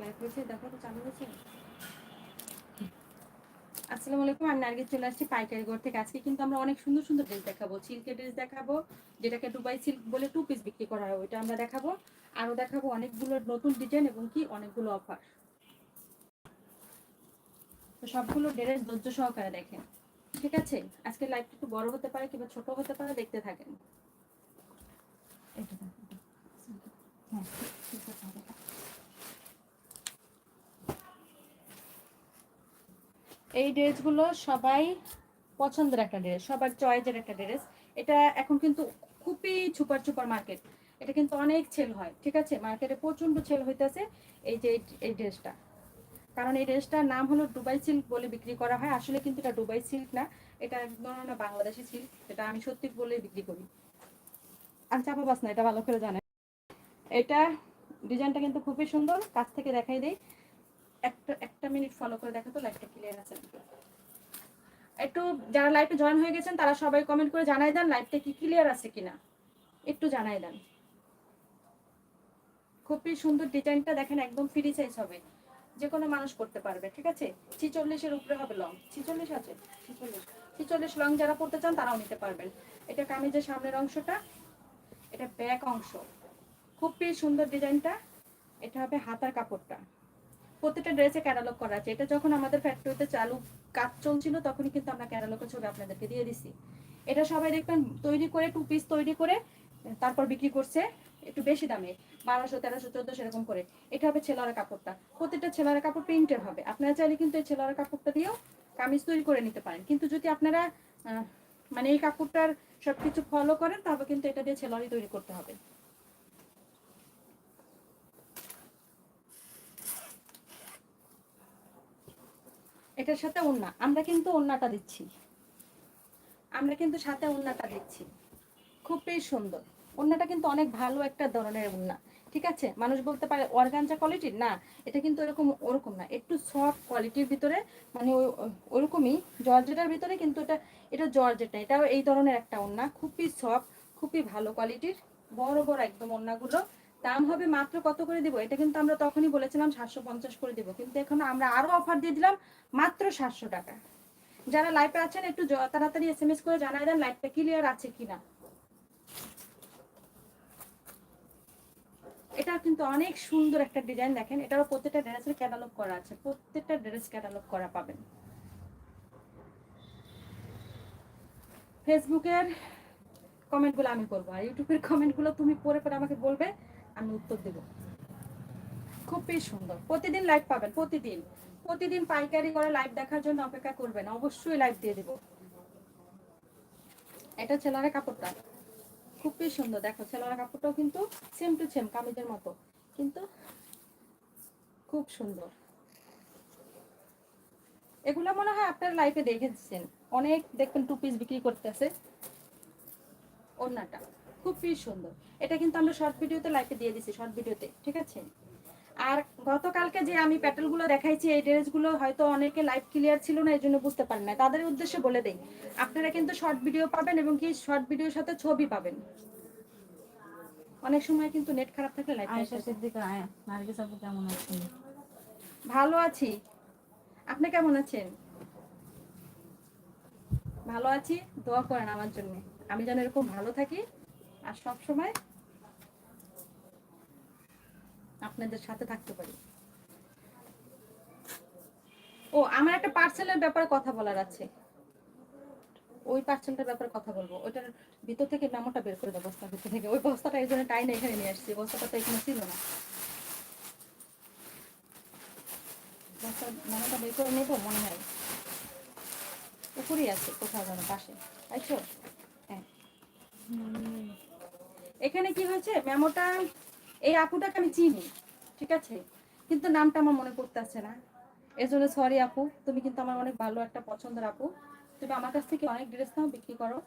Live হয়েছে দেখো তো চালু হয়েছে? আসসালামু আলাইকুম আমি নার্গিস চলে আসছি পাইকারি ঘর থেকে। আজকে কিন্তু আমরা অনেক সুন্দর সুন্দর ড্রেস দেখাবো। সিল্কের ড্রেস দেখাবো যেটাকে দুবাই সিল্ক বলে টু পিস বিক্রি করা হয় ওইটা আমরা দেখাবো। আরও দেখাবো অনেকগুলো নতুন ডিজাইন এবং কি অনেকগুলো অফার তো সবগুলো ড্রেস ধৈর্য সহকারে দেখেন ঠিক আছে? আজকে লাইভটা একটু বড় হতে পারে কিংবা ছোট হতে পারে দেখতে থাকেন। এটা হ্যাঁ, ঠিক আছে, হবে। এই ড্রেসগুলো সবাই পছন্দের একটা ড্রেস সবার চয়েসের একটা ড্রেস এটা এখন কিন্তু খুবই সুপার সুপার মার্কেট এটা কিন্তু অনেক সেল হয়, ঠিক আছে? মার্কেটে প্রচণ্ড সেল হইতেছে এই যে এই- ড্রেসটা কারণ এই ড্রেসটার নাম হলো দুবাই সিল্ক বলে বিক্রি করা হয়। আসলে কিন্তু এটা দুবাই সিল্ক না, এটা একদম না বাংলাদেশি সিল্ক এটা আমি সত্যি বলে বিক্রি করি। আর চাপা বাস না, এটা ভালো করে জানে এটা ডিজাইনটা কিন্তু খুবই সুন্দর, কাছ থেকে দেখাই দেই। একটা একটা মিনিট ফলো করে দেখো তো লাইভটা ক্লিয়ার আছে একটু যারা লাইভে জয়েন হয়ে গেছেন, তারা সবাই কমেন্ট করে জানাই দেন লাইভটা কি ক্লিয়ার আছে কিনা। একটু জানাই দেন। খুবই সুন্দর ডিজাইনটা দেখেন, একদম ফ্রি সাইজ হবে। যে কোনো মানুষ করতে পারবে, ঠিক আছে? ছিচল্লিশের উপরে হবে লং ছিচল্লিশ আছে? ছিচল্লিশ। ছিচল্লিশ লং যারা পড়তে চান, তারাও নিতে পারবেন। এটা কামিজের সামনের অংশটা, এটা ব্যাক অংশ। খুবই সুন্দর ডিজাইনটা এটা হবে হাতার কাপড়টা। প্রত্যেকটা ড্রেসে ক্যাটালগ করা আছে। এটা যখন আমাদের ফ্যাক্টরিতে চালু কাজ চলছিল, তখনই কিন্তু আমরা ক্যাটালগের ছবি আপনাদেরকে দিয়ে দিছি। এটা সবাই দেখবেন, তৈরি করে টু পিস তৈরি করে, তারপর বিক্রি করছে একটু বেশি দামে, বারোশো, তেরোশো, চোদ্দশো এরকম করে। এটা হবে ছেলারা কাপড়টা। প্রত্যেকটা ছেলারা কাপড় প্রিন্টের হবে। আপনারা চাইলে কিন্তু এই ছেলারা কাপড়টা দিয়েও কামিজ তৈরি করে নিতে পারেন। কিন্তু যদি আপনারা মানে এই কাপড়টার সবকিছু ফলো করেন, তাহলে কিন্তু এটা দিয়ে ছেলারি তৈরি করতে হবে। এটার সাথে ওন্না আমরা কিন্তু ওন্নাটা দিচ্ছি। আমরা কিন্তু সাথে ওন্নাটা দিচ্ছি। খুবই সুন্দর। ওন্নাটা কিন্তু অনেক ভালো একটা ধরনের ওন্না ঠিক আছে? মানুষ বলতে পারে অর্গানজা কোয়ালিটির না, এটা কিন্তু এরকম ওরকম না। একটু সফট কোয়ালিটির ভিতরে মানে ওরকমই, জর্জেটার ভিতরে কিন্তু এটা এটা জর্জেট এটাও এই ধরনের একটা ওন্না খুবই সফট খুবই ভালো কোয়ালিটির। বড় বড় একদম ওন্নাগুলো দাম হবে মাত্র কত করে দিব? এটা কিন্তু আমরা তখনই বলেছিলাম, সাতশো পঞ্চাশ করে দিব। কিন্তু এখন আমরা আরও অফার দিয়ে দিলাম মাত্র সাতশো টাকা। যারা লাইভে আছেন, একটু তাড়াতাড়ি এস এম এস করে জানাই দেন লাইভটা ক্লিয়ার আছে কিনা। এটা কিন্তু অনেক সুন্দর একটা ডিজাইন দেখেন। এটারও প্রত্যেকটা ড্রেসের ক্যাটালগ করা আছে। প্রত্যেকটা ড্রেস ক্যাটালগ করা পাবেন। ফেসবুকের কমেন্টগুলো আমি করব, আর ইউটিউবের কমেন্টগুলো তুমি পরে পড়ে আমাকে বলবে। আমি উত্তর দেব। খুবই সুন্দর। প্রতিদিন লাইভ পাবেন, প্রতিদিন। প্রতিদিন পাইকারি করে লাইভ দেখার জন্য অপেক্ষা করবেন, অবশ্যই লাইভ দিয়ে দেব। এটা ছেলেরা কাপড়টা। খুবই সুন্দর। দেখো, ছেলেরা কাপড়টাও কিন্তু সেম টু সেম কামিজের মতো। কিন্তু খুব সুন্দর। এগুলো মনে হয় আপনার লাইফে দেখেছেন। অনেক দেখবেন টু পিস বিক্রি করতেছে। ওড়নাটা। খুবই সুন্দর। এটা কিন্তু আমরা শর্ট ভিডিওতে লাইভে দিয়ে দিছি শর্ট ভিডিওতে ঠিক আছে? আর গতকালকে যে আমি প্যাটেলগুলো দেখাইছি এই ড্রেসগুলো হয়তো অনেকে লাইভ ক্লিয়ার ছিল না এই জন্য বুঝতে পারেন না তাদের উদ্দেশ্যে বলে দেই আপনারা কিন্তু শর্ট ভিডিও পাবেন এবং কি শর্ট ভিডিওর সাথে ছবি পাবেন। অনেক সময় কিন্তু নেট খারাপ থাকলে লাইভ আয়েশা সিদ্দিকা নার্গিস আপু কেমন আছেন? ভালো আছি। আপনি কেমন আছেন? ভালো আছি দোয়া করেন আমার জন্য। আমি যেন এরকম ভালো থাকি আর সব সময় আপনাদের সাথে থাকতে পারি। ও, আমার একটা পার্সেলের ব্যাপারে কথা বলার আছে। ওই পার্সেলটার ব্যাপারে কথা বলব। ওইটার ভিতর থেকে মেমোটা বের করে দেবো বস্তার ভিতর থেকে। ওই বস্তাটা এই জন্য টাইনে এখানে নিয়ে আসছি। বস্তাটা তো এখানে ছিল না। মেমোটা বের করে নেব, মনে হয়। উপরেই আছে কোথাও যেন পাশে। তাইছো হ্যাঁ। এখানে কি হয়েছে? মেমোটা, এই আপুটাকে আমি চিনি, ঠিক আছে? কিন্তু নামটা আমার মনে পড়তেছে না। এর জন্য সরি আপু, তুমি কিন্তু আমার অনেক ভালো একটা পছন্দের আপু। তুমি আমার কাছ থেকে অনেক ড্রেস নাও, বিক্রি করো।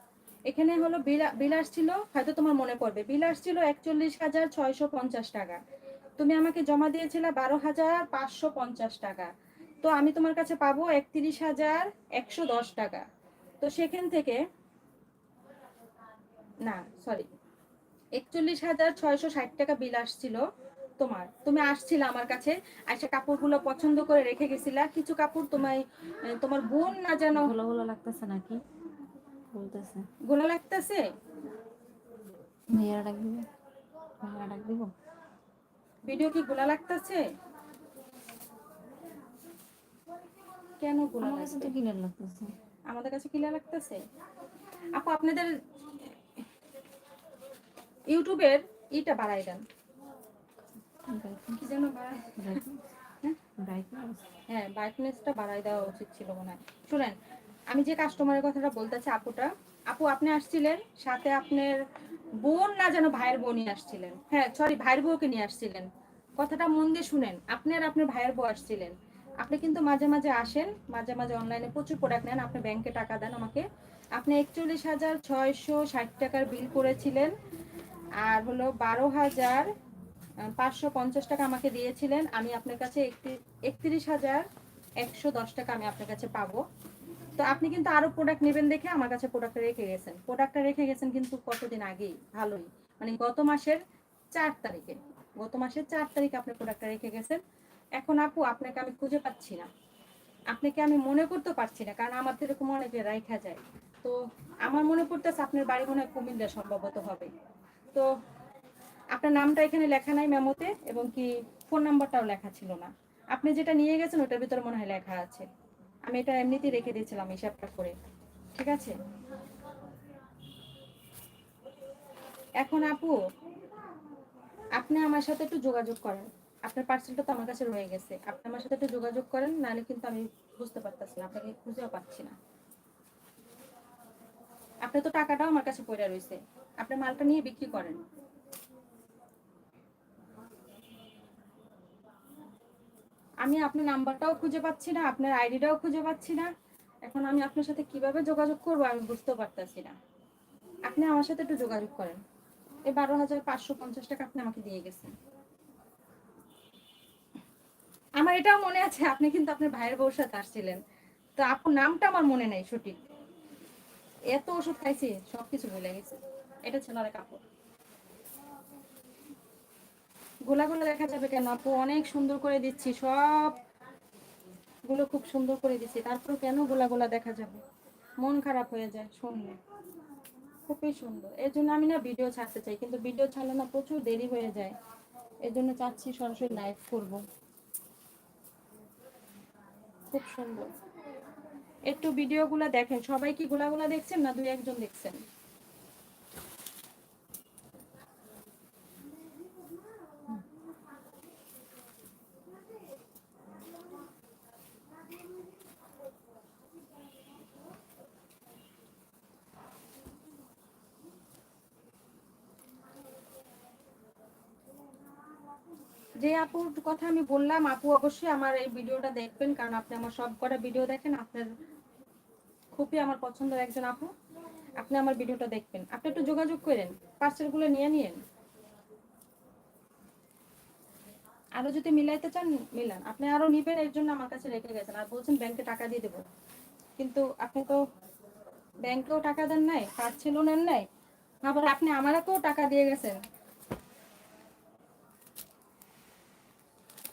এখানে হলো বিল আসছিল হয়তো তোমার মনে পড়বে। বিল আসছিল একচল্লিশ হাজার ছয়শো পঞ্চাশ টাকা। তুমি আমাকে জমা দিয়েছিলে বারো হাজার পাঁচশো পঞ্চাশ টাকা। তো আমি তোমার কাছে পাবো একত্রিশ হাজার একশো দশ টাকা। তো সেখান থেকে, না সরি একচল্লিশ হাজার ছয়শো ষাট টাকা বিল আসছিল তোমার। তুমি আসছিলে আমার কাছে আইসা কাপড়গুলো পছন্দ করে রেখে গেছিলা। কিছু কাপড় তোমায় তোমার বোন না যেন ভালো ভালো লাগতেছে নাকি? বলতেছে। গোলা লাগতেছে? ভাইয়ারা ডাক দিব ভাইয়ারা ডাক দিব? ভিডিও কি গোলা লাগতেছে? কেন গোলা লাগতেছে। আমাদের কাছে ক্লিয়ার লাগতেছে? আপু আপনাদের ইউটিউবের ইটা বাড়াই দেন। কি যেন হ্যাঁ? ব্রাইটনেস ব্রাইটনেসটা বাড়াই দেওয়া উচিত ছিল মনে হয়। শুনেন, আমি যে কাস্টমারের কথাটা বলতেছি আপুটা, আপু আপনি আসছিলেন, সাথে আপনার বোন না যেন ভাইয়ের বোনই আসছিলেন। হ্যাঁ সরি ভাইয়ের বউকে নিয়ে আসছিলেন। কথাটা মন দিয়ে শুনেন, আপনি আর আপনার ভাইয়ের বউ আসছিলেন। আপনি কিন্তু মাঝে মাঝে আসেন, মাঝে মাঝে অনলাইনে প্রচুর প্রোডাক্ট নেন, আপনি ব্যাংকে টাকা দেন আমাকে। আপনি একচল্লিশ হাজার ছয়শো ষাট টাকার বিল করেছিলেন আর হলো বারো হাজার পাঁচশো পঞ্চাশ টাকা আমাকে দিয়েছিলেন। আমি আপনার কাছে একত্রিশ হাজার একশো দশ টাকা আমি আপনার কাছে পাবো। তো আপনি কিন্তু আরও প্রোডাক্ট নেবেন দেখে আমার কাছে প্রোডাক্টটা রেখে গেছেন। প্রোডাক্টটা রেখে গেছেন কিন্তু কতদিন আগেই? ভালোই। মানে গত মাসের চার তারিখে। গত মাসের চার তারিখে আপনি প্রোডাক্টটা রেখে গেছেন। এখন আপু, আপনাকে আমি খুঁজে পাচ্ছি না। আপনাকে আমি মনে করতে পারছি না, কারণ আমার এরকম অনেকে রাইখা যায়। তো আমার মনে পড়তেছে আপনার বাড়ি মনে হয় কুমিল্লা সম্ভবত হবে। তো আপনার নামটা এখানে লেখা নাই মেমোতে এবং কি ফোন নাম্বারটাও লেখা ছিল না। আপনি যেটা নিয়ে গেছেন ওটার ভিতরে মনে হয় লেখা আছে। আমি এটা এমনিতেই রেখে দিয়েছিলাম হিসাবটা করে। ঠিক আছে? এখন আপু, আপনি আমার সাথে একটু যোগাযোগ করেন। আপনার পার্সেলটা তো আমার কাছে রয়ে গেছে। আপনি আমার সাথে একটু যোগাযোগ করেন, নাহলে কিন্তু আমি বুঝতে পারতেছি না, আপনাকে খুঁজেও পাচ্ছি না। আপনি তো টাকাটাও আমার কাছে পড়ে রয়েছে। আপনি মালটা নিয়ে বিক্রি করেন। আমি আপনার নাম্বারটাও খুঁজে পাচ্ছি না, আপনার আইডিটাও খুঁজে পাচ্ছি না। এখন আমি আপনার সাথে কীভাবে যোগাযোগ করব আমি বুঝতে পারতেছি না। আপনি আমার সাথে একটু যোগাযোগ করেন। এই বারো হাজার পাঁচশো পঞ্চাশ টাকা আপনি আমাকে দিয়ে গেছেন। আমার এটাও মনে আছে, আপনি কিন্তু আপনার ভাইয়ের বউর সাথে আসছিলেন। তো আপনার নামটা আমার মনে নেই সঠিক। এত ওষুধ খাইছি, সবকিছু ভুলে গেছি। এটা ছেলের কাপড়। গোলা গোলা দেখা যাবে কেন আপু? অনেক সুন্দর করে দিচ্ছি, সবগুলো খুব সুন্দর করে দিচ্ছি। তারপর কেন গোলা গোলা দেখা যাবে? মন খারাপ হয়ে যায় শুনলে। খুবই সুন্দর। এর জন্য আমি না ভিডিও ছাড়তে চাই, কিন্তু ভিডিও ছাড়লে না প্রচুর দেরি হয়ে যায়। এর জন্য চাচ্ছি সরাসরি লাইভ করব। খুব সুন্দর। একটু ভিডিওগুলো দেখেন। সবাই কি গোলাগুলা দেখছেন না দুই একজন দেখছেন যে আপুর কথা আমি বললাম। আপু অবশ্যই আমার এই ভিডিওটা দেখবেন, কারণ আপনি আমার সব কটা ভিডিও দেখেন। আপনার খুবই আমার পছন্দের একজন আপু। আপনি আমার ভিডিওটা দেখবেন। আপনি একটু যোগাযোগ করেন, পার্সেলগুলো নিয়ে নিয়েন। আরও যদি মিলাইতে চান, মিলান। আপনি আরও নিবেন, এর জন্য আমার কাছে রেখে গেছেন। আর বলছেন ব্যাংকে টাকা দিয়ে দেবো। কিন্তু আপনি তো ব্যাংকেও টাকা দেন নাই পার্সেলও নেন নাই। আবার আপনি আমারকেও টাকা দিয়ে গেছেন।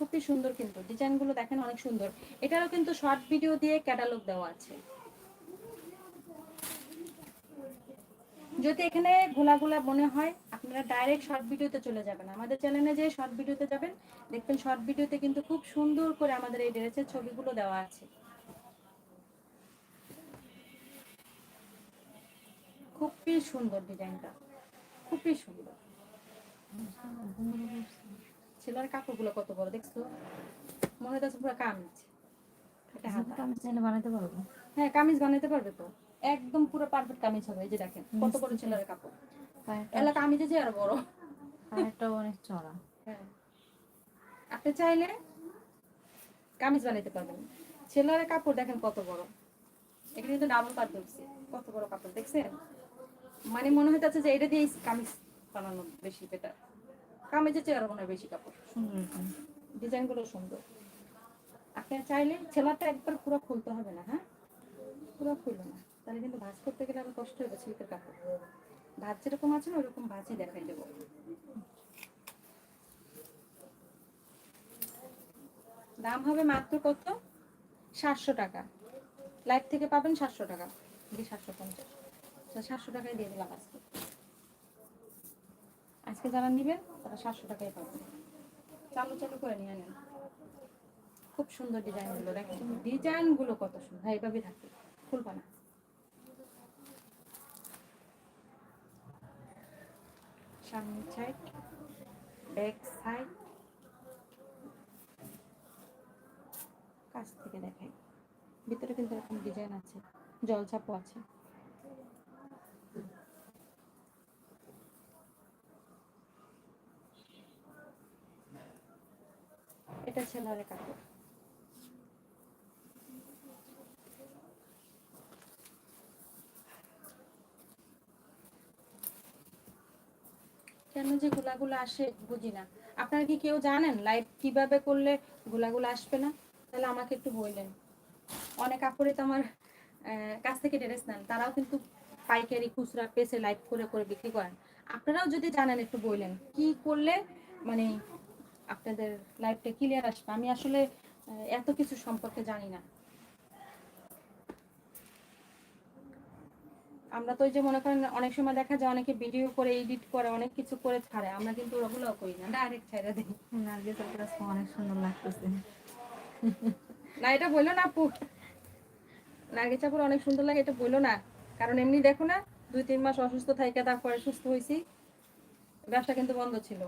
খুবই সুন্দর কিন্তু। ডিজাইনগুলো দেখেন অনেক সুন্দর। এটারও কিন্তু শর্ট ভিডিও দিয়ে ক্যাটালগ দেওয়া আছে। যদি এখানে গোলা গোলা মনে হয়, আপনারা ডাইরেক্ট শর্ট ভিডিওতে চলে যাবেন। আমাদের চ্যানেলে যে শর্ট ভিডিওতে যাবেন, দেখবেন শর্ট ভিডিওতে কিন্তু খুব সুন্দর করে আমাদের এই ড্রেসের ছবিগুলো দেওয়া আছে। খুবই সুন্দর ডিজাইনটা। খুবই সুন্দর। ছেলের কাপড়গুলো কত বড় দেখছ? মনে হচ্ছে পুরো কামিজ। আমি চাইলে বানাতে পারব। হ্যাঁ কামিজ বানাতে পারবে তো। একদম পুরো পারফেক্ট কামিজ হবে এই যে দেখেন কত বড় ছেলের কাপড়। এলা কামিজে যে আর বড়। অনেক চড়া। হ্যাঁ। আপনি চাইলে কামিজ বানাইতে পারবেন। ছেলের কাপড় দেখেন কত বড়। এখানে কিন্তু ডাবল পাত ধরছে। কত বড় কাপড় দেখছেন? মানে মনে হইতেছে যে এটা দিয়ে কামিজ বানানো বেশি বেটার কামিজের চেয়ে আরও মনে বেশি কাপড়। সুন্দর ডিজাইনগুলো সুন্দর। আপনি চাইলে ছেলাটা একবার পুরো খুলতে হবে না হ্যাঁ? পুরো খুলবে না। তাহলে কিন্তু ভাঁজ করতে গেলে আবার কষ্ট হবে সিল্কের কাপড়। ভাঁজ যেরকম আছে না ওরকম ভাঁজই দেখাই দেবো। দাম হবে মাত্র কত? সাতশো টাকা। লাইভ থেকে পাবেন সাতশো টাকা। সাতশো পঞ্চাশ। সাতশো টাকায় দিয়ে দিলাম আজকে। আজকে যারা নেবেন, তারা সাতশো টাকায় পাবেন। চালু চালু করে নিয়ে নেন। খুব সুন্দর ডিজাইনগুলো। দেখেন ডিজাইনগুলো কত সুন্দর। এইভাবে থাকে। খুলবা না। সামনের সাইড সাইড কাছ থেকে দেখাই। ভিতরে কিন্তু এরকম ডিজাইন আছে। জলছাপও আছে। এটা ছেলের কাপড়। কেন যে গোলাগুলো আসে বুঝি না। আপনারা কি কেউ জানেন লাইভ কীভাবে করলে গোলাগুলো আসবে না? তাহলে আমাকে একটু বললেন। অনেক কাপড়ে তো আমার কাছ থেকে ড্রেস নেন, তারাও কিন্তু পাইকারি খুচরা পেসে লাইভ করে করে বিক্রি করেন। আপনারাও যদি জানেন একটু বললেন, কি করলে মানে আপনাদের লাইফটা ক্লিয়ার আসবে। আমি আসলে এত কিছু সম্পর্কে জানি না। আমরা তো ওই যে মনে করেন অনেক সময় দেখা যায় অনেকে ভিডিও করে এডিট করে অনেক কিছু করে ছাড়ে। আমরা কিন্তু ওগুলো করি না। ডাইরেক্ট ছেড়ে দিই। নার্গিসের ড্রেস অনেক সুন্দর লাগতেছে। না এটা বলল না আপু। নার্গিস চাপুর অনেক সুন্দর লাগে এটা বলল না। কারণ এমনি দেখো না দুই তিন মাস অসুস্থ থাকে তারপরে সুস্থ হয়েছি ব্যবসা কিন্তু বন্ধ ছিল।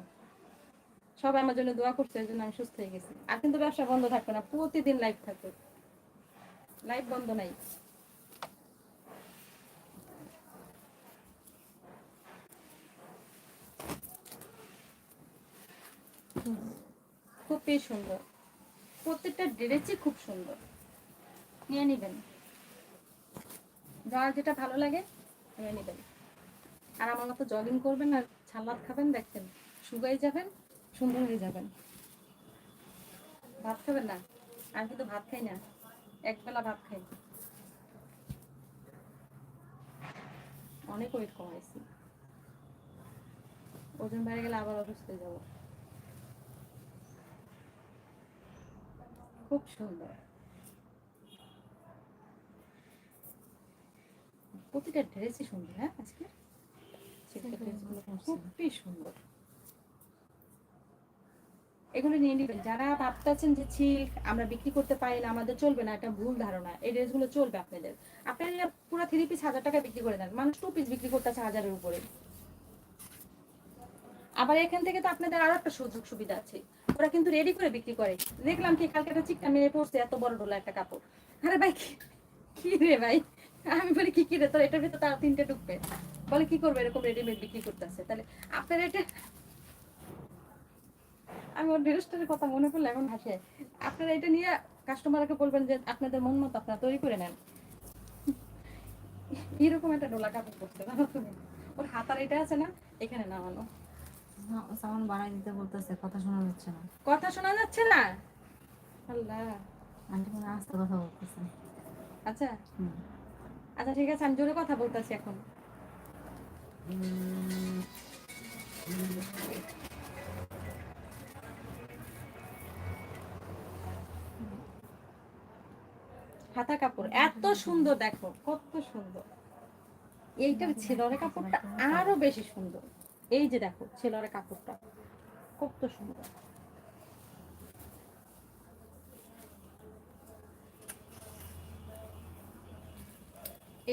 সবাই আমার জন্য দোয়া করছে এই জন্য আমি সুস্থ হয়ে গেছি। আর কিন্তু ব্যবসা বন্ধ থাকবে না, প্রতিদিন লাইভ থাকবে। লাইভ বন্ধ নাই। খুবই সুন্দর। প্রত্যেকটা ড্রেসই খুব সুন্দর। নিয়ে নেবেন। যার যেটা ভালো লাগে, নিয়ে নেবেন। আর আমার মতো জগিং করবেন আর ছালাদ খাবেন, দেখবেন শুকাই যাবেন। সুন্দর হয়ে যাবেন। ভাত খাবেন না? আমি কিন্তু ভাত খাই না। একবেলা ভাত খাই। অনেক ওয়েট কমাইছি। ওজন বেড়ে গেলে আবার অসুস্থ হয়ে যাব। খুব সুন্দর। প্রতিটা ড্রেসই সুন্দর হ্যাঁ আজকে? খুবই সুন্দর। এগুলো নিয়ে নেবেন। যারা ভাবতেছেন যে সিল্ক আমরা বিক্রি করতে পারি না, আমাদের চলবে না, এটা ভুল ধারণা। এই ড্রেসগুলো চলবে আপনাদের। আপনারা পুরো থ্রি পিস হাজার টাকা বিক্রি করে দেন। মানুষ টু পিস বিক্রি করতেছে হাজারের উপরে। আবার এখান থেকে তো আপনাদের আরও একটা সুযোগ সুবিধা আছে। ওরা কিন্তু রেডি করে বিক্রি করে। দেখলাম কি কালকে একটা চিকটা মেয়ে পড়ছে এত বড় ডোলা একটা কাপড়। আরে ভাই, কি রে ভাই? আমি বলি, কি কি রে, তোর এটার ভিতরে তার তিনটে ঢুকবে। বলে, কি করবে? এরকম রেডিমেড বিক্রি করতেছে। তাহলে আপনার এটা আমি ওর ড্রেসটার কথা মনে পড়লে এখন হাসে। আপনারা এটা নিয়ে কাস্টমারকে বলবেন যে আপনাদের মন মতো আপনারা তৈরি করে নেন। এরকম একটা ডোলা কাপড় পড়ছে জানো তুমি। ওর হাতার এটা আছে না এখানে নামানো। সামান বাড়াই দিতে বলতেছে কথা শোনা যাচ্ছে না। কথা শোনা যাচ্ছে না? আল্লাহ। আন্টি মনে আস্তে কথা বলতেছে। আচ্ছা। আচ্ছা ঠিক আছে আমি জোরে কথা বলতেছি এখন। হাতা কাপড়। এত সুন্দর দেখো, কত সুন্দর। এইটার ছেলরে কাপড়টা আরও বেশি সুন্দর। এই যে দেখো, ছেলরে কাপড়টা, কত সুন্দর।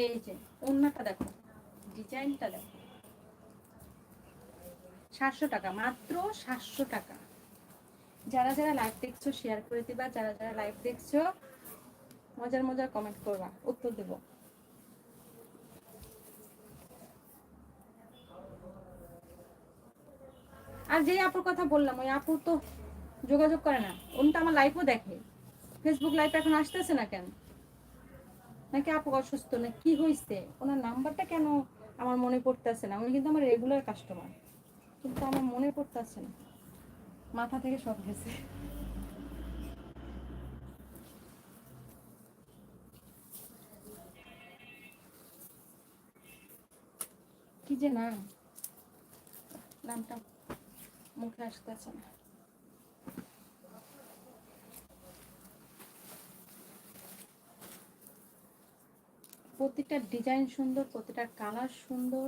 এই যে ওন্নাটা দেখো, ডিজাইনটা দেখো। সাতশো টাকা, মাত্র সাতশো টাকা। যারা যারা লাইভ দেখছ শেয়ার করে দিবা। যারা যারা লাইভ দেখছ মজার মজার কমেন্ট করবা, উত্তর দেবো। আর যে আপুর কথা বললাম, ওই আপু তো যোগাযোগ করে না, উনি তো আমার লাইভও দেখে। ফেসবুক লাইভ এখন আসতেছে না কেন? নাকি আপু অসুস্থ, না কি হয়েছে ওনার নাম্বারটা কেন আমার মনে পড়তেছে না? উনি কিন্তু আমার রেগুলার কাস্টমার কিন্তু আমার মনে পড়তেছে না। মাথা থেকে সব গেছে। কি যে নাম? নামটা মুখে আসতেছে না। প্রতিটা ডিজাইন সুন্দর, প্রতিটা কালার সুন্দর।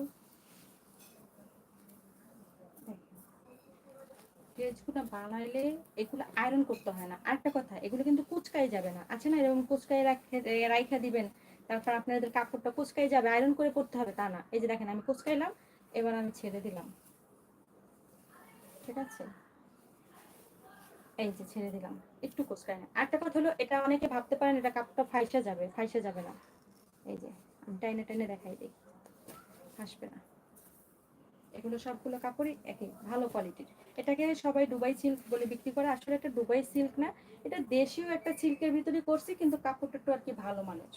ড্রেসগুলো বানাইলে এগুলো আয়রন করতে হয় না। আরেকটা কথা, এগুলো কিন্তু কুচকাই যাবে না। আছে না এরকম কুচকাই রাখে রাইখা দিবেন? তারপর আপনাদের কাপড়টা কুচকাই যাবে আয়রন করে পড়তে হবে, তা না। এই যে দেখেন, আমি কুচকাইলাম, এবার আমি ছেড়ে দিলাম। ঠিক আছে? এই যে ছেড়ে দিলাম, একটু কুচকাই না আরেকটা কথা হলো, এটা অনেকে ভাবতে পারেন, এটা কাপড়টা ফাইসা যাবে ফাইসা যাবে না। এই যে, আমি টাইনে টাইনে দেখাই দিই। আসবে না। এগুলো সবগুলো কাপড়ই একই, ভালো কোয়ালিটির এটাকে সবাই দুবাই সিল্ক বলে বিক্রি করে। আসলে এটা দুবাই সিল্ক না, এটা দেশীয় একটা সিল্কের ভিতরে করছি, কিন্তু কাপড়টা একটু আর কি ভালো মানের।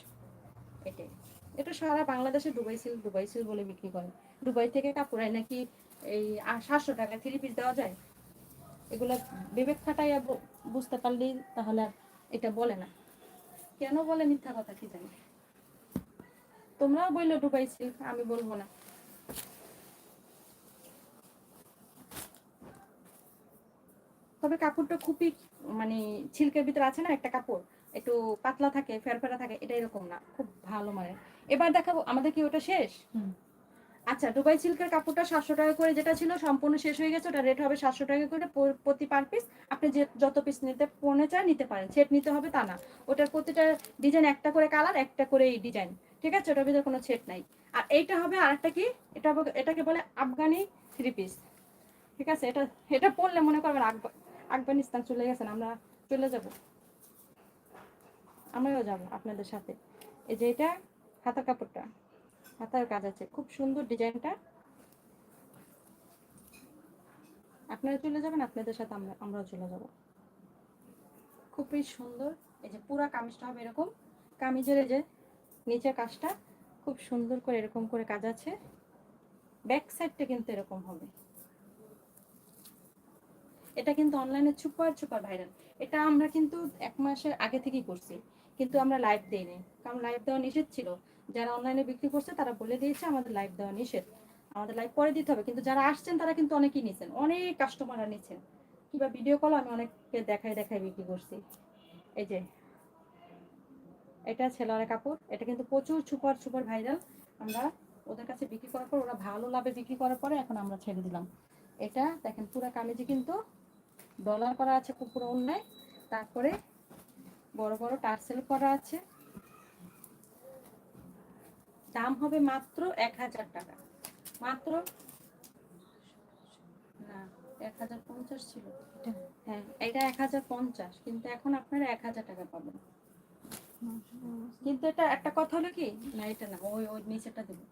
এটাই এটা সারা বাংলাদেশে দুবাই দুবাই সিল্ক বলে বিক্রি করে থেকে নাকি এই সাতশো টাকা থ্রি পিস দেওয়া যায়? এগুলো বিবেক খাটাইয়া বুঝতে পারলেই তাহলে এটা বলে না। কেন বলে মিথ্যা কথা কি জানি? তোমরাও বলল সিল্ক, আমি বলব না। তবে কাপড়টা খুবই মানে সিল্কের ভিতরে আছে না একটা কাপড়? একটু পাতলা থাকে ফেরফেরা থাকে এটা এরকম না খুব ভালো মানে। এবার দেখাবো আমাদের কি ওটা শেষ। আচ্ছা দুবাই সিল্কের কাপড়টা সাতশো টাকা করে যেটা ছিল সম্পূর্ণ শেষ হয়ে গেছে ওটা রেট হবে সাতশো টাকা করে প্রতি পার পিস আপনি যে যত পিস নিতে পড়নে চান নিতে পারেন। সেট নিতে হবে তা না। ওটার প্রতিটা ডিজাইন একটা করে কালার একটা করে এই ডিজাইন ঠিক আছে? ওটার ভিতরে কোনো সেট নাই। আর এইটা হবে আরেকটা কি? এটা এটাকে বলে আফগানি থ্রি পিস ঠিক আছে? এটা এটা পড়লে মনে করবেন আফগা- আফগানিস্তান চলে গেছেন আমরা চলে যাব। আমরাও যাব আপনাদের সাথে। এই যে এটা, হাতার কাপড়টা। হাতার কাজ আছে। খুব সুন্দর ডিজাইনটা। আপনারা চলে যাবেন, আপনাদের সাথে আমরা, আমরাও চলে যাব। খুবই সুন্দর। এই যে পুরা কামিজটা হবে এরকম। কামিজের এই যে নিচের কাজটা, খুব সুন্দর করে এরকম করে কাজ আছে। ব্যাক সাইডটা কিন্তু এরকম হবে। এটা কিন্তু অনলাইনে ছুপার ছুপার ভাইরাল এটা আমরা কিন্তু এক মাসের আগে থেকেই করছি। কিন্তু আমরা লাইভ দেইনি। কারণ লাইভ দেওয়া নিষেধ ছিল। যারা অনলাইনে বিক্রি করছে, তারা বলে দিয়েছে আমাদের লাইভ দেওয়া নিষেধ। আমাদের লাইভ পরে দিতে হবে। কিন্তু যারা আসছেন, তারা কিন্তু অনেকেই নিছেন। অনেক কাস্টমাররা নিচ্ছেন কিংবা ভিডিও কল আমি অনেককে দেখাই দেখাই বিক্রি করছি। এই যে, এটা ছেলেরা কাপড় এটা কিন্তু প্রচুর সুপার সুপার ভাইরাল আমরা ওদের কাছে বিক্রি করার পর, ওরা ভালো লাভে বিক্রি করার পরে এখন আমরা ছেড়ে দিলাম। এটা দেখেন পুরো কামিজে কিন্তু ডলার করা আছে পুরো অন্যায়। তারপরে বড় বড় টার্সেল করা আছে। দাম হবে মাত্র এক হাজার টাকা। মাত্র না এক হাজার পঞ্চাশ ছিল। হ্যাঁ এটা এক হাজার পঞ্চাশ কিন্তু এখন আপনারা এক হাজার টাকা পাবেন। কিন্তু এটা একটা কথা হলো কি? না এটা না ওই ওই নিচেটা দেবো।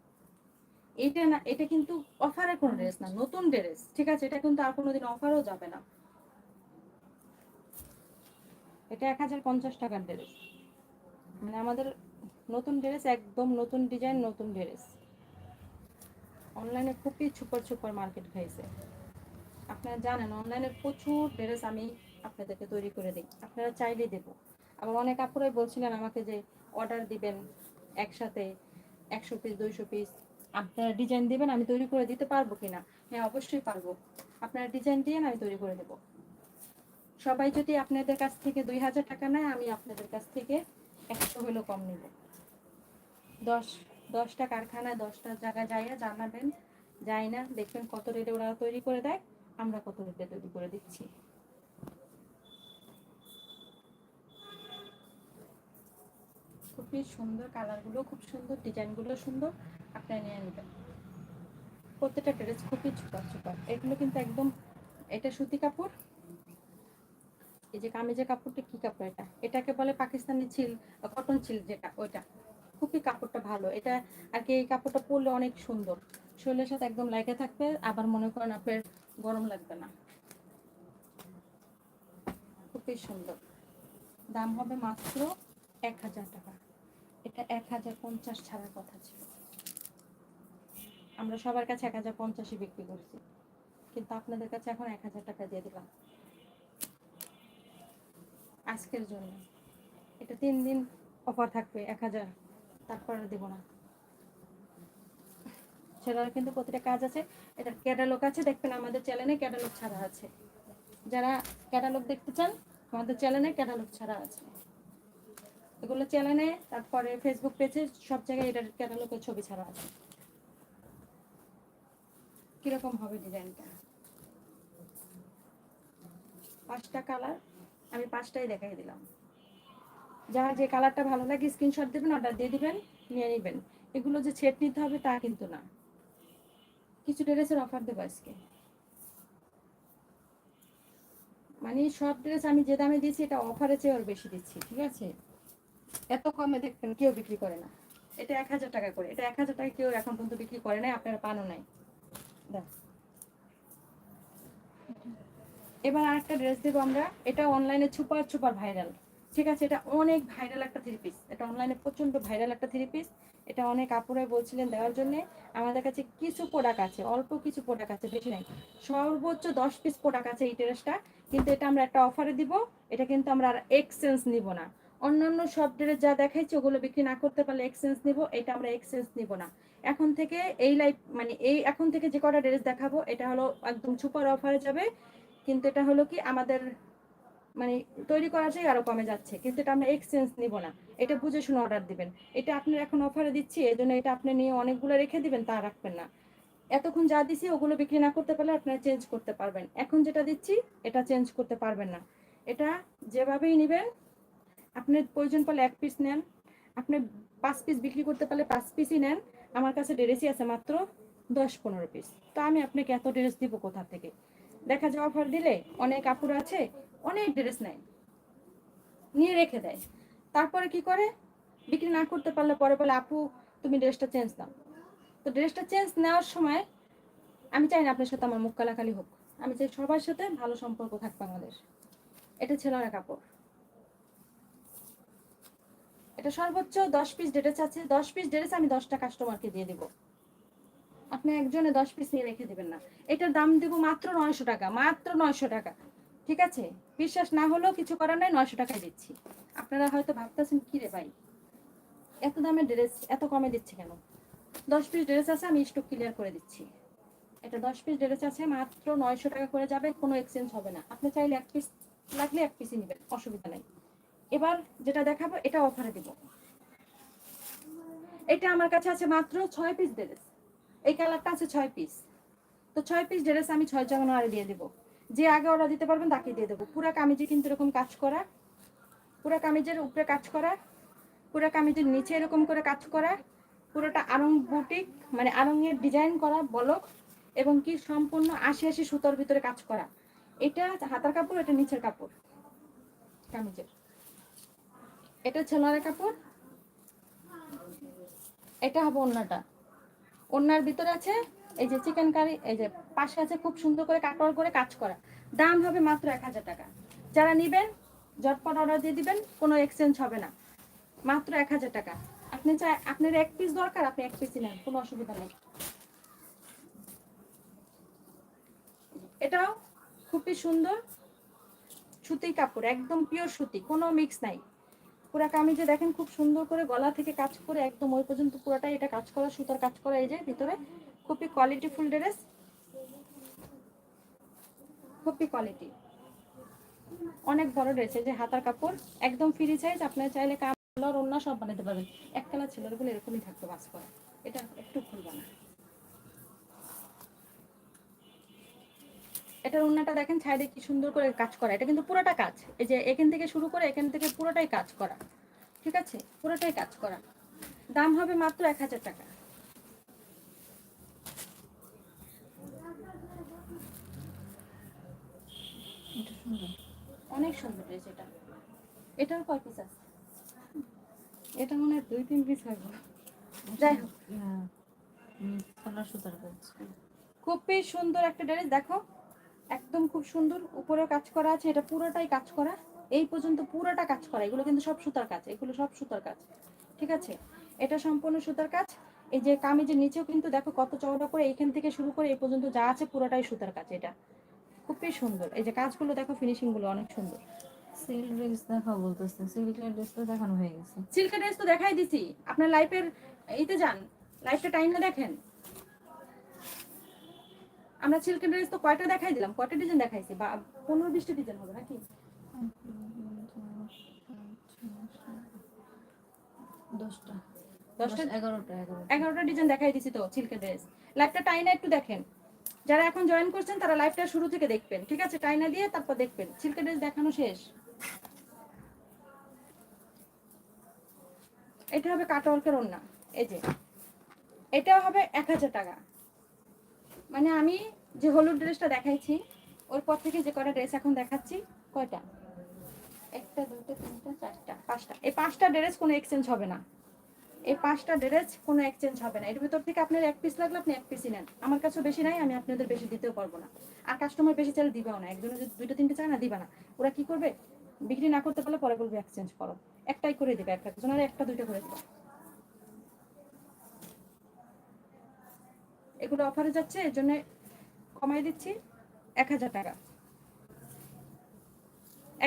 এটা না এটা কিন্তু অফারের কোনো ড্রেস না নতুন ড্রেস ঠিক আছে? এটা কিন্তু আর কোনোদিন অফারও যাবে না। এটা এক হাজার পঞ্চাশ টাকার ড্রেস মানে আমাদের নতুন ড্রেস একদম নতুন ডিজাইন নতুন ড্রেস অনলাইনে খুবই সুপার সুপার মার্কেট হয়েছে আপনারা জানেন অনলাইনে প্রচুর ড্রেস আমি আপনাদেরকে তৈরি করে দিই। আপনারা চাইলেই দেবো। আবার অনেক আপুরাই বলছিলেন আমাকে যে অর্ডার দিবেন একসাথে একশো পিস দুইশো পিস আপনারা ডিজাইন দিবেন, আমি তৈরি করে দিতে পারব কিনা? হ্যাঁ অবশ্যই পারব। আপনারা ডিজাইন দিয়ে আমি তৈরি করে দেবো। সবাই যদি আপনাদের কাছ থেকে দুই হাজার টাকা নেয়, আমি আপনাদের কাছ থেকে একশো হলেও কম নেব। দশ, দশটা কারখানায় দশটা জায়গায় যাইয়া জানাবেন। যাই না, দেখবেন কত রেটে ওরা তৈরি করে দেয়, আমরা কত রেটে তৈরি করে দিচ্ছি। খুবই সুন্দর কালারগুলো, খুব সুন্দর ডিজাইনগুলো সুন্দর, আপনারা নিয়ে নেবেন। প্রত্যেকটা ড্রেস খুবই সুপার সুপার এগুলো কিন্তু একদম, এটা সুতি কাপড় এই যে কামিজের কাপড়টা কি কাপড় এটা? এটাকে বলে পাকিস্তানি ছিল কটন ছিল যেটা, ওইটা। খুবই কাপড়টা ভালো। এটা আর কি এই কাপড়টা পরলে অনেক সুন্দর। শরীরের সাথে একদম লাগে থাকবে, আবার মনে করেন আপনার গরম লাগবে না। খুবই সুন্দর। দাম হবে মাত্র এক হাজার টাকা। এটা এক হাজার পঞ্চাশ ছাড়ার কথা ছিল। আমরা সবার কাছে এক হাজার পঞ্চাশই বিক্রি করছি। কিন্তু আপনাদের কাছে এখন এক হাজার টাকা দিয়ে দিলাম। আজকের জন্য। এটা তিন দিন অফার থাকবে, এক হাজার। তারপর দেবো না। ছেলেরা কিন্তু প্রতিটা কাজ আছে। এটা ক্যাটালগ আছে, দেখবেন আমাদের চ্যানেলে ক্যাটালগ ছাড়া আছে। যারা ক্যাটালগ দেখতে চান, আমাদের চ্যানেলে ক্যাটালগ ছাড়া আছে। এগুলো চ্যানেলে তারপরে ফেসবুক পেজে সব জায়গায় এটার ক্যাটালগের ছবি ছাড়া আছে। কীরকম হবে ডিজাইনটা পাঁচটা কালার আমি পাঁচটাই দেখাই দিলাম। যার যে কালারটা ভালো লাগে স্ক্রিনশট দেবেন অর্ডার দিয়ে দিবেন, নিয়ে নেবেন। এগুলো যে ছেট নিতে হবে তা কিন্তু না। কিছু ড্রেসের অফার দেবো আজকে। মানে সব ড্রেস আমি যে দামে দিচ্ছি এটা অফারে চেয়ে ওর বেশি দিচ্ছি, ঠিক আছে? এত কমে দেখবেন, কেউ বিক্রি করে না। এটা এক হাজার টাকা করে। এটা এক হাজার টাকা কেউ এখন পর্যন্ত বিক্রি করে নাই, আপনারা পানও নাই। দেখ এবার আরেকটা ড্রেস দেবো আমরা। এটা অনলাইনে ছুপার ছুপার ভাইরাল ঠিক আছে, এটা অনেক ভাইরাল একটা থ্রি পিস এটা অনলাইনে প্রচণ্ড ভাইরাল একটা থ্রি পিস এটা অনেক আপুরাই বলছিলেন দেওয়ার জন্য। আমাদের কাছে কিছু প্রোডাক্ট আছে, অল্প কিছু প্রোডাক্ট আছে, বেশি নাই। সর্বোচ্চ দশ পিস প্রোডাক্ট আছে এই ড্রেসটা কিন্তু এটা আমরা একটা অফারে দিব। এটা কিন্তু আমরা আর এক্সচেঞ্জ নিব না। অন্যান্য সব ড্রেস যা দেখাইছি, ওগুলো বিক্রি না করতে পারলে এক্সচেঞ্জ নিব। এটা আমরা এক্সচেঞ্জ নিব না। এখন থেকে এই লাইফ মানে এই এখন থেকে যে কটা ড্রেস দেখাবো, এটা হলো একদম সুপার অফারে যাবে। কিন্তু এটা হলো কি আমাদের মানে তৈরি করা যায় আরও কমে যাচ্ছে। কিন্তু এটা আমরা এক্সচেঞ্জ নিব না। এটা বুঝে শুনে অর্ডার দিবেন। এটা আপনার এখন অফারে দিচ্ছি এই জন্য এটা আপনি নিয়ে অনেকগুলো রেখে দিবেন, তা রাখবেন না। এতক্ষণ যা দিছি, ওগুলো বিক্রি না করতে পারলে আপনারা চেঞ্জ করতে পারবেন। এখন যেটা দিচ্ছি, এটা চেঞ্জ করতে পারবেন না। এটা যেভাবেই নেবেন আপনি প্রয়োজন পড়লে এক পিস নেন। আপনি পাঁচ পিস বিক্রি করতে পারলে পাঁচ পিসই নেন। আমার কাছে ড্রেসই আছে মাত্র দশ পনেরো পিস তো আমি আপনাকে এত ড্রেস দিব কোথা থেকে? দেখা যায় অফার দিলে অনেক কাপড় আছে, অনেক ড্রেস নেয়। নিয়ে রেখে দেয়। তারপরে কি করে? বিক্রি না করতে পারলে পরে বলে, আপু, তুমি ড্রেসটা চেঞ্জ দাও। তো ড্রেসটা চেঞ্জ নেওয়ার সময় আমি চাই না আপনার সাথে আমার মুখ কালাকালি হোক। আমি চাই সবার সাথে ভালো সম্পর্ক থাকবে আমাদের এটা ছিল ছেলেরা কাপড়। এটা সর্বোচ্চ দশ পিস ড্রেস আছে। দশ পিস ড্রেস আমি দশটা কাস্টমারকে দিয়ে দিব। আপনি একজনে দশ পিস নিয়ে রেখে দেবেন না। এটার দাম দিব মাত্র নয়শো টাকা, মাত্র নয়শো টাকা। ঠিক আছে? বিশ্বাস না হলেও কিছু করার নাই, নয়শো টাকায় দিচ্ছি। আপনারা হয়তো ভাবতেছেন, কি রে ভাই? এত দামের ড্রেস এত কমে দিচ্ছে কেন? দশ পিস ড্রেস আছে, আমি স্টক ক্লিয়ার করে দিচ্ছি। এটা দশ পিস ড্রেস আছে, মাত্র নয়শো টাকা করে যাবে, কোনো এক্সচেঞ্জ হবে না। আপনি চাইলে এক পিস লাগলে এক পিসই নেবেন, অসুবিধা নেই। এবার যেটা দেখাবো, এটা অফারে দিব। এটা আমার কাছে আছে মাত্র ছয় পিস ড্রেস এই কালারটা আছে ছয় পিস তো ছয় পিস ড্রেস আমি ছয় জানুয়ারি দিয়ে দেবো। যে আগে অর্ডার দিতে পারবেন তাকে দিয়ে দেবো। পুরা কামিজে কিন্তু এরকম কাজ করা। পুরা কামিজের উপরে কাজ করা। পুরা কামিজের নিচে এরকম করে কাজ করা। পুরোটা আরং বুটিক মানে আরঙের ডিজাইন করা, বলক এবং কি সম্পূর্ণ আশি আশি সুতোর ভিতরে কাজ করা। এটা হাতার কাপড়, এটা নিচের কাপড়। কামিজের। এটা ছেলারের কাপড়। এটা হবে ওন্নাটা। ওন্নার ভিতরে আছে, এই যে চিকেন কারি এই যে পাশে আছে খুব সুন্দর করে কাটর করে কাজ করা। দাম হবে মাত্র এক হাজার টাকা। যারা নিবেন, ঝটপট অর্ডার দিয়ে দিবেন, কোনো এক্সচেঞ্জ হবে না। মাত্র এক হাজার টাকা। আপনি চাই আপনার এক পিস দরকার, আপনি এক পিসই নেন, কোনো অসুবিধা নেই। এটাও খুবই সুন্দর সুতি কাপড়, একদম পিওর সুতি, কোনো মিক্স নাই। পুরা কামিজে দেখেন খুব সুন্দর করে গলা থেকে কাজ করে একদম ওই পর্যন্ত পুরোটাই এটা কাজ করা, সুতার কাজ করা, এই যে ভিতরে খুবই কোয়ালিটি ফুল ড্রেস। খুবই কোয়ালিটি অনেক বড় ড্রেস, এই যে হাতার কাপড়, একদম ফ্রি সাইজ আপনার চাইলে কালার অন্য সব বানাতে পারবেন। এক কালার ছিল এরকমই থাকতো বাস করা। এটা একটু খুলবা না। এটার ওন্নাটা দেখেন সাইডে কি সুন্দর করে কাজ করা। এটা কিন্তু পুরোটা কাজ। এই যে এখান থেকে শুরু করে এখান থেকে পুরোটাই কাজ করা। ঠিক আছে? পুরোটাই কাজ করা। দাম হবে মাত্র এক হাজার টাকা। অনেক সুন্দর ড্রেস এটা। এটার কয় পিস আছে? এটা মনে হয় দুই তিন পিস হবে। যাই হোক। সুতার খুবই সুন্দর একটা ড্রেস। দেখো একদম খুব সুন্দর উপরেও কাজ করা আছে এটা পুরোটাই কাজ করা। এই পর্যন্ত পুরোটা কাজ করা এগুলো কিন্তু সব সুতার কাজ এগুলো সব সুতার কাজ ঠিক আছে? এটা সম্পূর্ণ সুতার কাজ। এই যে কামিজের নিচেও কিন্তু দেখো কত চওড়া করে এখান থেকে শুরু করে এই পর্যন্ত যা আছে পুরোটাই সুতার কাজ এটা। খুবই সুন্দর। এই যে কাজগুলো দেখো ফিনিশিংগুলো অনেক সুন্দর। সিল্ক ড্রেস দেখা বলতেছে সিল্কের ড্রেস তো দেখানো হয়ে গেছে। সিল্কের ড্রেস তো দেখাই দিছি। আপনার লাইফের এইতে যান লাইফটা টাইমে দেখেন। আমরা সিল্কের ড্রেস তো কয়টা দেখাই দিলাম? কয়টা ডিজাইন দেখাইছি? বা পনেরো বিশটা ডিজাইন হবে নাকি? দশটা। দশটা? এগারোটা এগারোটা। ডিজাইন দেখাই দিছি তো সিল্কের ড্রেস লাইভটা টাইনা একটু দেখেন। যারা এখন জয়েন করছেন তারা লাইভটা শুরু থেকে দেখবেন ঠিক আছে? টাইনা দিয়ে তারপর দেখবেন। সিল্কের ড্রেস দেখানো শেষ। এটা হবে কাটওয়ার্কের ওন্না এই যে। এটা হবে এক হাজার টাকা। মানে আমি যে হলুদ ড্রেসটা দেখাইছি, ওর পর থেকে যে কটা ড্রেস এখন দেখাচ্ছি, কয়টা? একটা দুটো তিনটা, চারটা, পাঁচটা। এই পাঁচটা ড্রেস কোনো এক্সচেঞ্জ হবে না। এই পাঁচটা ড্রেস কোনো এক্সচেঞ্জ হবে না। এর ভিতর থেকে আপনার এক পিস লাগলে আপনি এক পিসই নেন। আমার কাছে বেশি নাই, আমি আপনাদের বেশি দিতেও পারব না। আর কাস্টমার বেশি চাইলে দিবেও না। একজনের যদি দুইটা, তিনটে চায় না, দিবা না। ওরা কি করবে? বিক্রি না করতে পারলে পরে বলবে এক্সচেঞ্জ করো। একটাই করে দিবে, একটা। জনের একটা, দুইটা করে দিবে। এগুলো অফারে যাচ্ছে, এর জন্য কমাই দিচ্ছি এক হাজার টাকা।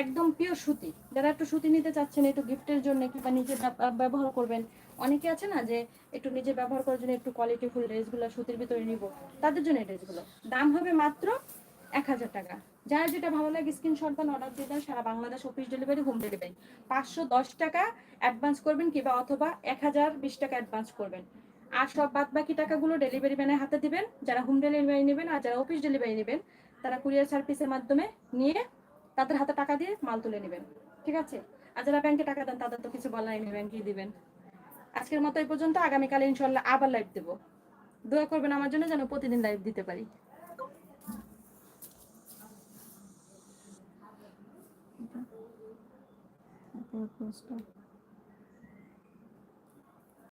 একদম পিওর সুতি। যারা একটু সুতি নিতে চাচ্ছেন, একটু গিফটের জন্য কিংবা নিজে ব্যবহার করবেন, অনেকে আছে না যে একটু নিজে ব্যবহার করার জন্য একটু কোয়ালিটি ফুল ড্রেসগুলো সুতির ভিতরে নিব, তাদের জন্য ড্রেসগুলো দাম হবে মাত্র এক হাজার টাকা। যার যেটা ভালো লাগে স্ক্রিনশট দেন অর্ডার দিয়ে দেন, সারা Bangladesh office delivery home delivery পাঁচশো দশ টাকা অ্যাডভান্স করবেন কিংবা অথবা এক হাজার বিশ টাকা অ্যাডভান্স করবেন। আর সব বাদ বাকি টাকাগুলো ডেলিভারি ম্যানের হাতে দিবেন, যারা হোম ডেলিভারি নেবেন আর যারা অফিস ডেলিভারি নেবেন, তারা কুরিয়ার সার্ভিসের মাধ্যমে নিয়ে তাদের হাতে টাকা দিয়ে মাল তুলে নেবেন, ঠিক আছে? আর যারা ব্যাংকে টাকা দেন, তাদের তো কিছু বলার নেই ব্যাংকেই দিবেন। আজকের মতো এই পর্যন্ত, আগামীকাল ইনশাল্লাহ আবার লাইভ দেবো। দোয়া করবেন আমার জন্য যেন প্রতিদিন লাইভ দিতে পারি। তারপর পোস্টার